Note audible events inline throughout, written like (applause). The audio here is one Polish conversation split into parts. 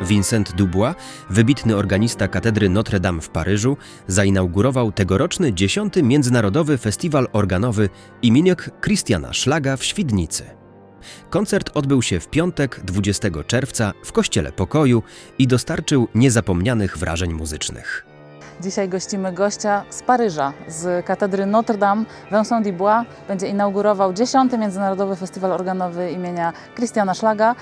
Vincent Dubois, wybitny organista katedry Notre Dame w Paryżu, zainaugurował tegoroczny 10. Międzynarodowy Festiwal Organowy imieniek Christiana Szlaga w Świdnicy. Koncert odbył się w piątek 20 czerwca w Kościele Pokoju i dostarczył niezapomnianych wrażeń muzycznych. Dzisiaj gościmy gościa z Paryża, z katedry Notre Dame. Vincent Dubois będzie inaugurował 10. Międzynarodowy Festiwal Organowy imienia Christiana Szlaga.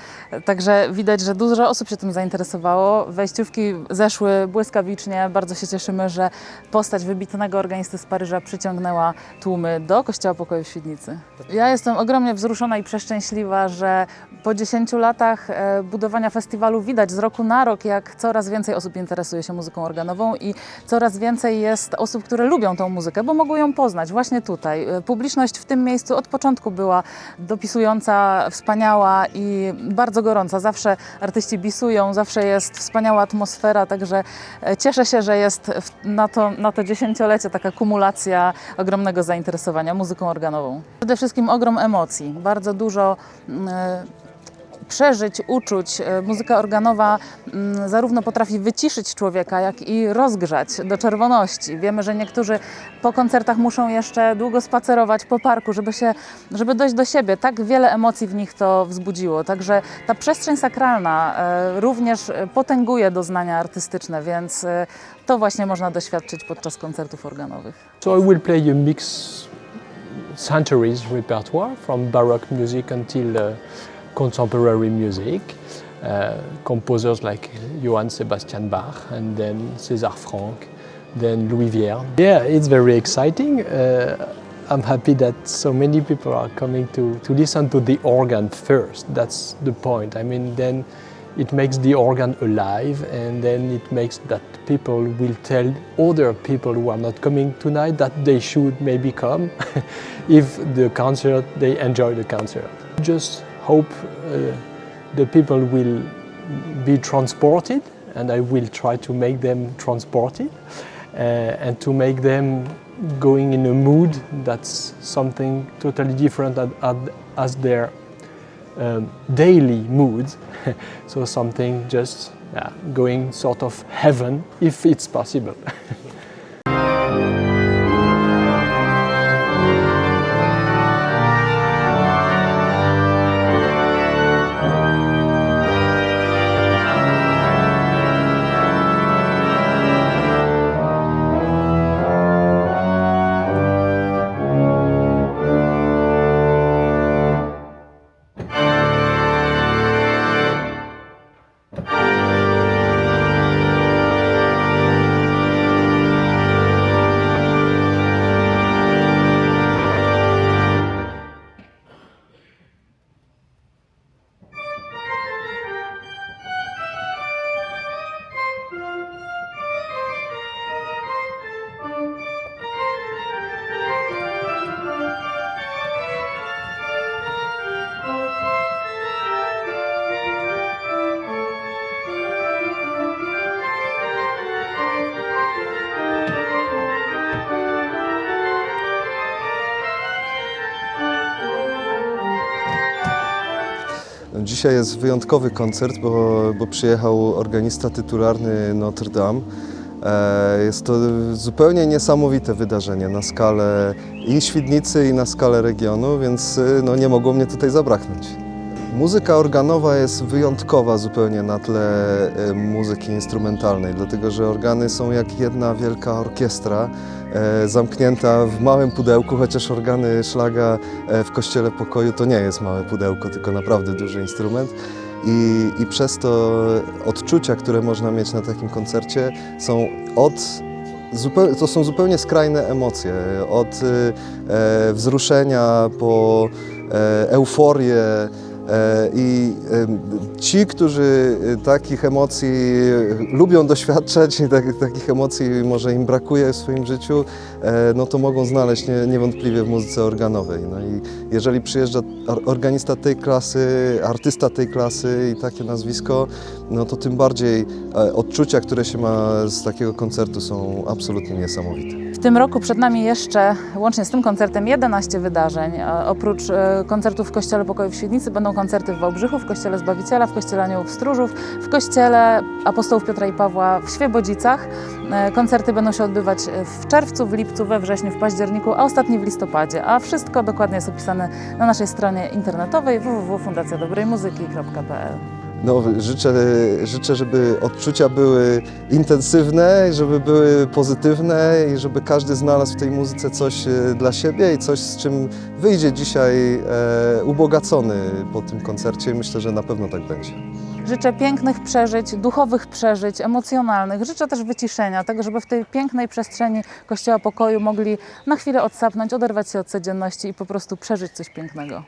Także widać, że dużo osób się tym zainteresowało. Wejściówki zeszły błyskawicznie. Bardzo się cieszymy, że postać wybitnego organisty z Paryża przyciągnęła tłumy do Kościoła Pokoju w Świdnicy. Ja jestem ogromnie wzruszona i przeszczęśliwa, że po 10 latach e, budowania festiwalu widać z roku na rok, jak coraz więcej osób interesuje się muzyką organową i coraz więcej jest osób, które lubią tą muzykę, bo mogą ją poznać właśnie tutaj. E, Publiczność w tym miejscu od początku była dopisująca, wspaniała i bardzo gorąca. Zawsze artyści bisują, zawsze jest wspaniała atmosfera, także e, cieszę się, że jest na to, na to dziesięciolecie taka kumulacja ogromnego zainteresowania muzyką organową. Przede wszystkim ogrom emocji, bardzo dużo mm, e, przeżyć, uczuć. E, Muzyka organowa mm, zarówno potrafi wyciszyć człowieka, jak i rozgrzać do czerwoności. Wiemy, że niektórzy po koncertach muszą jeszcze długo spacerować po parku, żeby, się, żeby dojść do siebie. Tak wiele emocji w nich to wzbudziło. Także ta przestrzeń sakralna e, również e, potęguje doznania artystyczne, więc to właśnie można doświadczyć podczas koncertów organowych. So I will play a mix centuries repertoire from Baroque music until uh, contemporary music. Uh, composers like Johann Sebastian Bach and then César Franck, then Louis Vierne. Yeah, it's very exciting. Uh, I'm happy that so many people are coming to, to listen to the organ first. That's the point. I mean, then it makes the organ alive and then it makes that people will tell other people who are not coming tonight that they should maybe come (laughs) if the concert they enjoy the concert just hope uh, the people will be transported and i will try to make them transported uh, and to make them going in a mood that's something totally different at, at, as their um, daily mood. (laughs) so something just yeah, going sort of heaven if it's possible. (laughs) Dzisiaj jest wyjątkowy koncert, bo, bo przyjechał organista tytularny Notre Dame. E, Jest to zupełnie niesamowite wydarzenie na skalę i Świdnicy, i na skalę regionu, więc y, no, nie mogło mnie tutaj zabraknąć. Muzyka organowa jest wyjątkowa zupełnie na tle e, muzyki instrumentalnej, dlatego że organy są jak jedna wielka orkiestra e, zamknięta w małym pudełku, chociaż organy szlaga e, w kościele pokoju to nie jest małe pudełko, tylko naprawdę duży instrument. I, I przez to odczucia, które można mieć na takim koncercie, są od to są zupełnie skrajne emocje. Od wzruszenia po euforię. E, I e, ci, którzy e, takich emocji lubią doświadczać tak, takich emocji może im brakuje w swoim życiu, e, no to mogą znaleźć nie, niewątpliwie w muzyce organowej. No i jeżeli przyjeżdża or- organista tej klasy, artysta tej klasy i takie nazwisko, no to tym bardziej e, odczucia, które się ma z takiego koncertu są absolutnie niesamowite. W tym roku przed nami jeszcze, łącznie z tym koncertem, 11 wydarzeń. E, Oprócz e, koncertów w Kościele Pokoju w Świdnicy będą koncerty w Wałbrzychu, w Kościele Zbawiciela, w Kościele Aniołów Stróżów, w Kościele Apostołów Piotra i Pawła w Świebodzicach. E, Koncerty będą się odbywać w czerwcu, w lipcu, we wrześniu, w październiku, a ostatni w listopadzie. A wszystko dokładnie jest opisane na naszej stronie internetowej www.fundacjadobrej.muzyki.pl. No, życzę, życzę, żeby odczucia były intensywne, żeby były pozytywne i żeby każdy znalazł w tej muzyce coś e, dla siebie i coś, z czym wyjdzie dzisiaj e, ubogacony po tym koncercie. Myślę, że na pewno tak będzie. Życzę pięknych przeżyć, duchowych przeżyć, emocjonalnych. Życzę też wyciszenia, tego, żeby w tej pięknej przestrzeni Kościoła Pokoju mogli na chwilę odsapnąć, oderwać się od codzienności i po prostu przeżyć coś pięknego.